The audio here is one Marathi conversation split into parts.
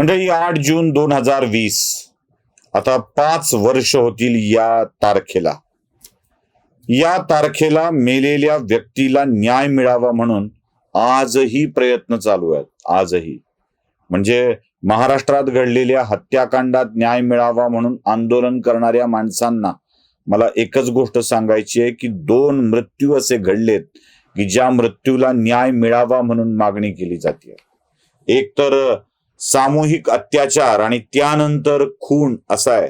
म्हणजे मंडळी आठ जून दोन हजार वीस. आता पाच वर्ष होतील या तारखेला. या तारखेला मेलेल्या व्यक्तीला न्याय मिळावा म्हणून आजही प्रयत्न चालू आहेत. आजही. म्हणजे महाराष्ट्रात घडलेल्या हत्याकांडात न्याय मिळावा म्हणून आंदोलन करणाऱ्या माणसांना मला एकच गोष्ट सांगायची आहे की दोन मृत्यू असे घडलेत की ज्या मृत्यूला न्याय मिळावा म्हणून मागणी केली जाते. एक तर सामूहिक अत्याचार आणि त्यानंतर खून असा आहे.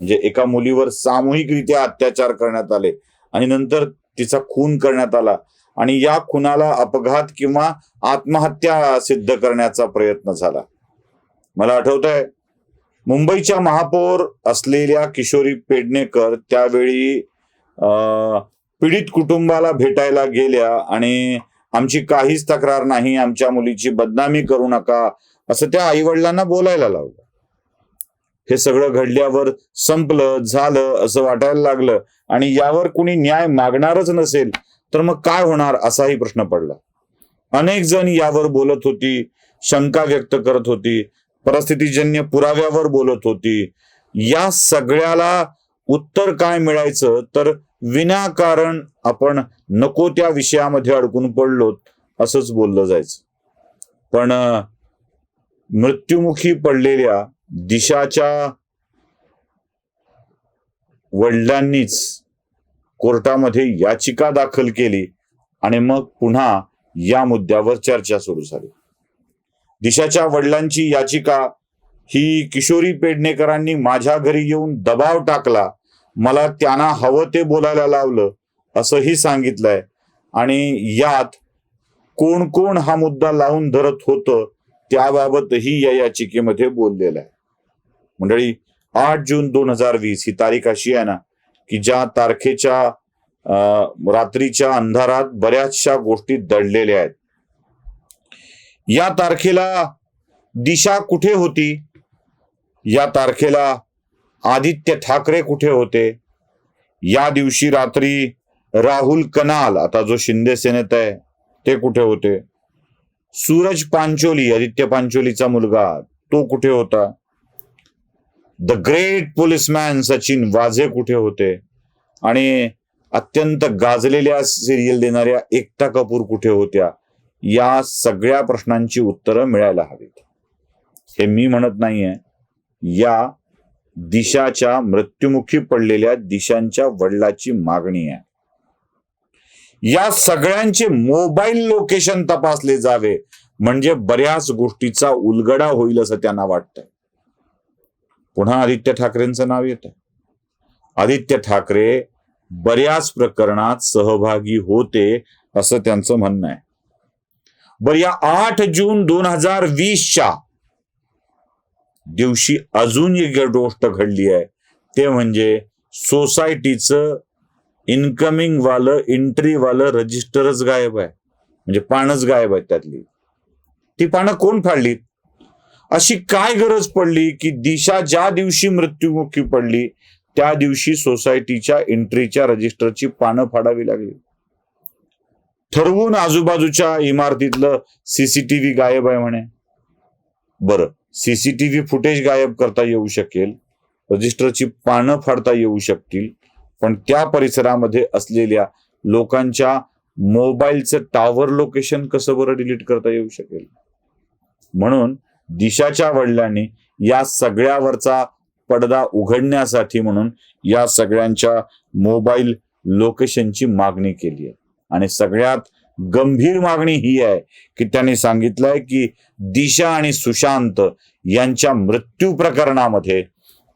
म्हणजे एका मुलीवर सामूहिकरित्या अत्याचार करण्यात आले आणि नंतर तिचा खून करण्यात आला. आणि या खुनाला अपघात किंवा आत्महत्या सिद्ध करण्याचा प्रयत्न झाला. मला आठवत आहे मुंबईच्या महापौर असलेल्या किशोरी पेडणेकर त्यावेळी अं, पीडित कुटुंबाला भेटायला गेल्या आणि आमची काहीच तक्रार नाही आमच्या मुलीची बदनामी करू नका असं त्या आई वडिलांना बोलायला लावलं. हे सगळं घडल्यावर संपलं झालं असं वाटायला लागलं. आणि यावर कुणी न्याय मागणारच नसेल तर मग काय होणार असाही प्रश्न पडला. अनेक जण यावर बोलत होती शंका व्यक्त करत होती परिस्थितीजन्य पुराव्यावर बोलत होती. या सगळ्याला उत्तर काय मिळायचं? तर विनाकारण आपण नको त्या विषयामध्ये अडकून पडलो असंच बोललं जायचं. पण मृत्युमुखी पडलेल्या दिशाच्या वडिलांनीच कोर्टामध्ये याचिका दाखल केली आणि मग पुन्हा या मुद्द्यावर चर्चा सुरू झाली. दिशाच्या वडिलांची याचिका ही किशोरी पेडणेकरांनी माझ्या घरी येऊन दबाव टाकला मला त्यांना हवं ते बोलायला लावलं असंही सांगितलंय. आणि यात कोण कोण हा मुद्दा लावून धरत होतं त्याबाबतही या याचिकेमध्ये बोललेलं आहे. मंडळी आठ जून दोन हजार वीस ही तारीख अशी आहे ना की ज्या तारखेच्या अं, रात्रीच्या अंधारात बऱ्याचशा गोष्टी दडलेल्या आहेत. या तारखेला दिशा कुठे होती? या तारखेला आदित्य ठाकरे कुठे होते? या दिवशी रात्री राहुल कनाल आता जो शिंदे सेनेत आहे ते कुठे होते? सूरज पांचोली आदित्य पांचोलीचा मुलगा तो कुठे होता? The great policeman Sachin Vaze कुठे होते? आणि अत्यंत गाजलेल्या सिरियल देणाऱ्या एकता कपूर कुठे होत्या? या सगळ्या प्रश्नांची उत्तरं मिळायला हवीत. हे मी म्हणत नाहीये. या दिशाच्या मृत्युमुखी पडलेल्या दिशांच्या वडिलाची मागणी आहे. या सगळ्यांचे मोबाईल लोकेशन तपासले जावे. म्हणजे बऱ्याच गोष्टीचा उलगडा होईल असं त्यांना वाटतंय. पुन्हा आदित्य ठाकरेंचं नाव येत. आदित्य ठाकरे बऱ्याच प्रकरणात सहभागी होते असं त्यांचं म्हणणं आहे. बरं या आठ जून दोन हजार वीसच्या दिवशी अजून एक गोष्ट घडली आहे. ते म्हणजे सोसायटीचं इन्कमिंग वालं एंट्री वालं रजिस्टरच गायब आहे. म्हणजे पानच गायब आहे त्यातली. ती पानं कोण फाडली? अशी काय गरज पडली की दिशा ज्या दिवशी मृत्युमुखी पडली त्या दिवशी सोसायटीच्या एंट्रीच्या रजिस्टरची पानं फाडावी लागली. ठरवून आजूबाजूच्या इमारतीतलं सीसीटीव्ही गायब आहे म्हणे. बरं सीसीटीव्ही फुटेज गायब करता येऊ शकेल रजिस्टरची पानं फाडता येऊ शकतील पण त्या परिसरामध्ये असलेल्या लोकांच्या मोबाईलचं टावर लोकेशन कसं बरं डिलीट करता येऊ शकेल? म्हणून दिशाच्या वडिलांनी या सगळ्यावरचा पडदा उघडण्यासाठी म्हणून या सगळ्यांच्या मोबाईल लोकेशनची मागणी केली आहे. आणि सगळ्यात गंभीर मागणी ही आहे की त्यांनी सांगितलंय की दिशा आणि सुशांत यांच्या मृत्यू प्रकरणामध्ये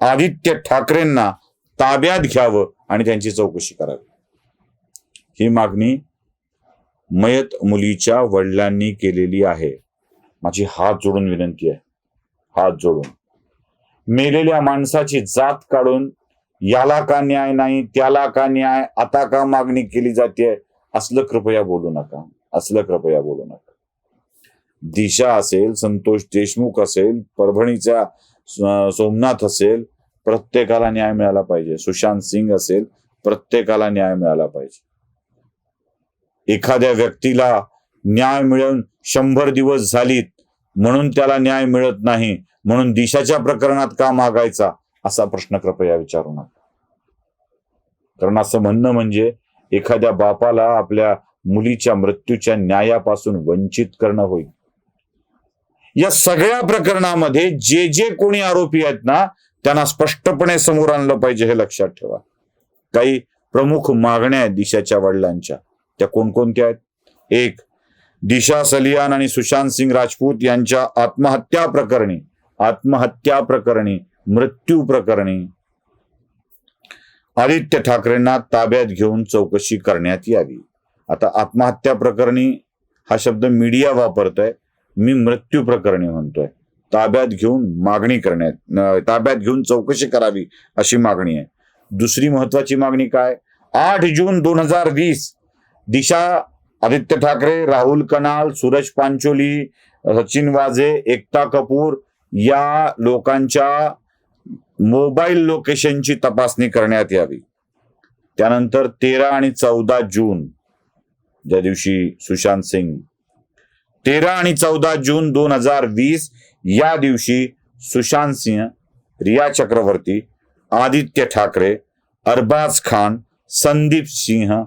आदित्य ठाकरेंना ताब्यात घ्यावं आणि त्यांची चौकशी करावी. ही मागणी मयत मुलीच्या वडिलांनी केलेली आहे. माझी हात जोडून विनंती आहे. हात जोडून. मेलेल्या माणसाची जात काढून याला का न्याय नाही त्याला का न्याय आता का मागणी केली जाते असलं कृपया बोलू नका. असलं कृपया बोलू नका. दिशा असेल संतोष देशमुख असेल परभणीचा सोमनाथ असेल प्रत्येकाला न्याय मिळाला पाहिजे. सुशांत सिंग असेल प्रत्येकाला न्याय मिळाला पाहिजे. एखाद्या व्यक्तीला न्याय मिळून शंभर दिवस झालीत म्हणून त्याला न्याय मिळत नाही म्हणून दिशाच्या प्रकरणात का मागायचा असा प्रश्न कृपया विचारू नका. कारण असं म्हणणं म्हणजे एखाद्या बापाला आपल्या मुलीच्या मृत्यूच्या न्यायापासून वंचित करणं होईल. या सगळ्या प्रकरणामध्ये जे जे कोणी आरोपी आहेत ना त्यांना स्पष्टपणे समोर आणलं पाहिजे हे लक्षात ठेवा. काही प्रमुख मागण्या आहेत दिशाच्या वडिलांच्या. त्या कोणकोणत्या आहेत? एक दिशा सलियान आणि सुशांत सिंग राजपूत यांच्या आत्महत्या प्रकरणी आत्महत्या प्रकरणी मृत्यू प्रकरणी आदित्य ठाकरेंना ताब्यात घेऊन चौकशी करण्यात यावी. आता आत्महत्या प्रकरणी हा शब्द मीडिया वापरतोय. मी मृत्यू प्रकरणी म्हणतोय. ताब्यात घेऊन मागणी करण्यात ताब्यात घेऊन चौकशी करावी अशी मागणी आहे. दुसरी महत्वाची मागणी काय? आठ जून दोन हजार वीस दिशा आदित्य ठाकरे राहुल कनाल सूरज पांचोली सचिन वाजे एकता कपूर या लोकांच्या मोबाईल लोकेशनची तपासणी करण्यात यावी. त्यानंतर तेरा आणि चौदा जून ज्या दिवशी सुशांत सिंग. तेरा आणि चौदा जून दोन हजार वीस या दिवशी सुशांत सिंह रिया चक्रवर्ती आदित्य ठाकरे अरबाज खान संदीप सिंह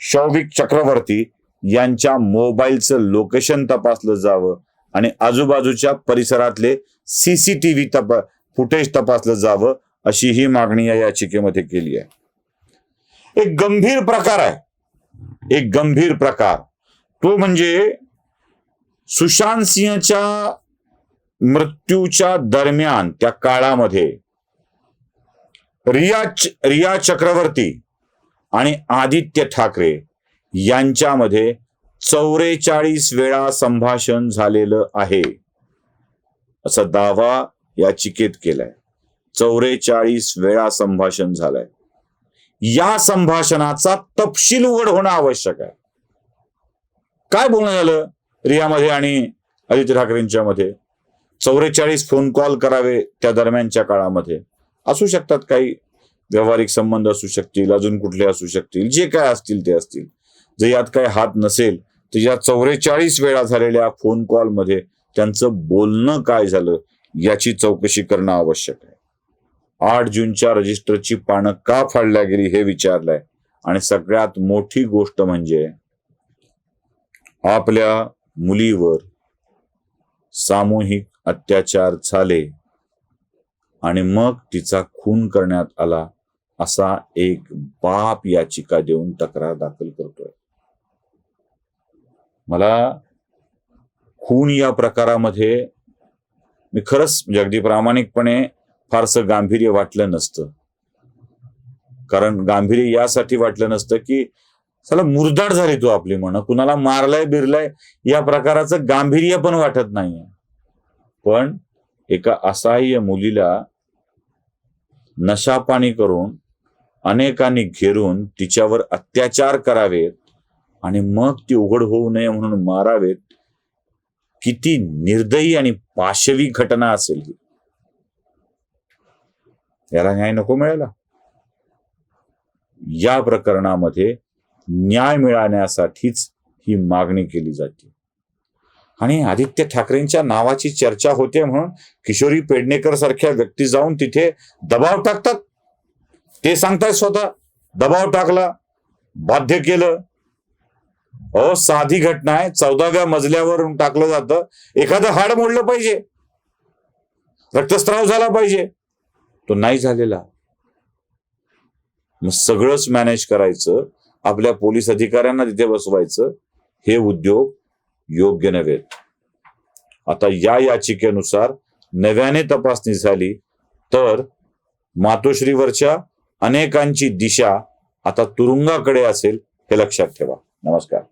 शौविक चक्रवर्ती यांच्या मोबाईलचं लोकेशन तपासलं जावं आणि आजूबाजूच्या परिसरातले सीसीटीव्ही तपा फुटेज तपासलं जावं अशी ही मागणी या याचिकेमध्ये केली आहे. एक गंभीर प्रकार आहे. एक गंभीर प्रकार. तो म्हणजे सुशांत सिंहच्या मृत्यूच्या दरम्यान त्या काळामध्ये रिया रिया चक्रवर्ती आणि आदित्य ठाकरे यांच्यामध्ये चौवेचाळीस वेळा संभाषण झालेलं आहे. असा दावा याचिकेत केलाय. चौवेचाळीस वेळा संभाषण झालंय. या संभाषणाचा तपशील उघड होणं आवश्यक आहे. काय बोलणं झालं रियामध्ये आणि आदित्य ठाकरेंच्या मध्ये चौवेचाळीस फोन कॉल करावे त्या दरम्यानच्या काळामध्ये. असू शकतात काही व्यावहारिक संबंध असू शकतील अजून कुठले असू शकतील जे काय असतील ते असतील. जर यात काय हात नसेल तर या चौवेचाळीस वेळा झालेल्या फोन कॉलमध्ये त्यांचं बोलणं काय झालं याची चौकशी करणं आवश्यक आहे. आठ जूनच्या रजिस्टरची पानं का फाडल्या गेली हे विचारलंय. आणि सगळ्यात मोठी गोष्ट म्हणजे आपल्या मुलीवर सामूहिक अत्याचार झाले. आणि मग तिचा खून करण्यात आला असा एक बाप याचिका देऊन तक्रार दाखल करतोय. मला खून या प्रकारामध्ये मी खरंच म्हणजे अगदी प्रामाणिकपणे फारसं गांभीर्य वाटलं नसतं. कारण गांभीर्य यासाठी वाटलं नसतं की चला मुरदाड झाली तू आपली म्हण. कुणाला मारलाय बिरलाय या प्रकाराचं गांभीर्य पण वाटत नाहीये. पण एका असहाय्य मुलीला नशापाणी करून अनेकांनी घेरून तिच्यावर अत्याचार करावेत आणि मग ती उघड होऊ नये म्हणून मारावेत. किती निर्दयी आणि पाशवी घटना असेल ही. याला न्याय नको मिळाला या प्रकरणामध्ये न्याय मिळाण्यासाठीच ही मागणी केली जाते. आणि आदित्य ठाकरेंच्या नावाची चर्चा होते म्हणून किशोरी पेडणेकर सारख्या व्यक्ती जाऊन तिथे दबाव टाकतात. ते सांगतायत स्वतः दबाव टाकला बाध्य केलं. अ साधी घटना आहे चौदाव्या मजल्यावरून टाकलं जातं. एखादं हाड मोडलं पाहिजे. रक्तस्राव झाला पाहिजे. तो नाही झालेला. मग सगळंच मॅनेज करायचं आपल्या पोलीस अधिकाऱ्यांना तिथे बसवायचं. हे उद्योग योग्य नव्हे. आता या याचिकेनुसार नव्याने तपासणी झाली तर मातोश्रीवरच्या अनेकांची दिशा आता तुरुंगाकडे असेल हे लक्षात ठेवा. नमस्कार.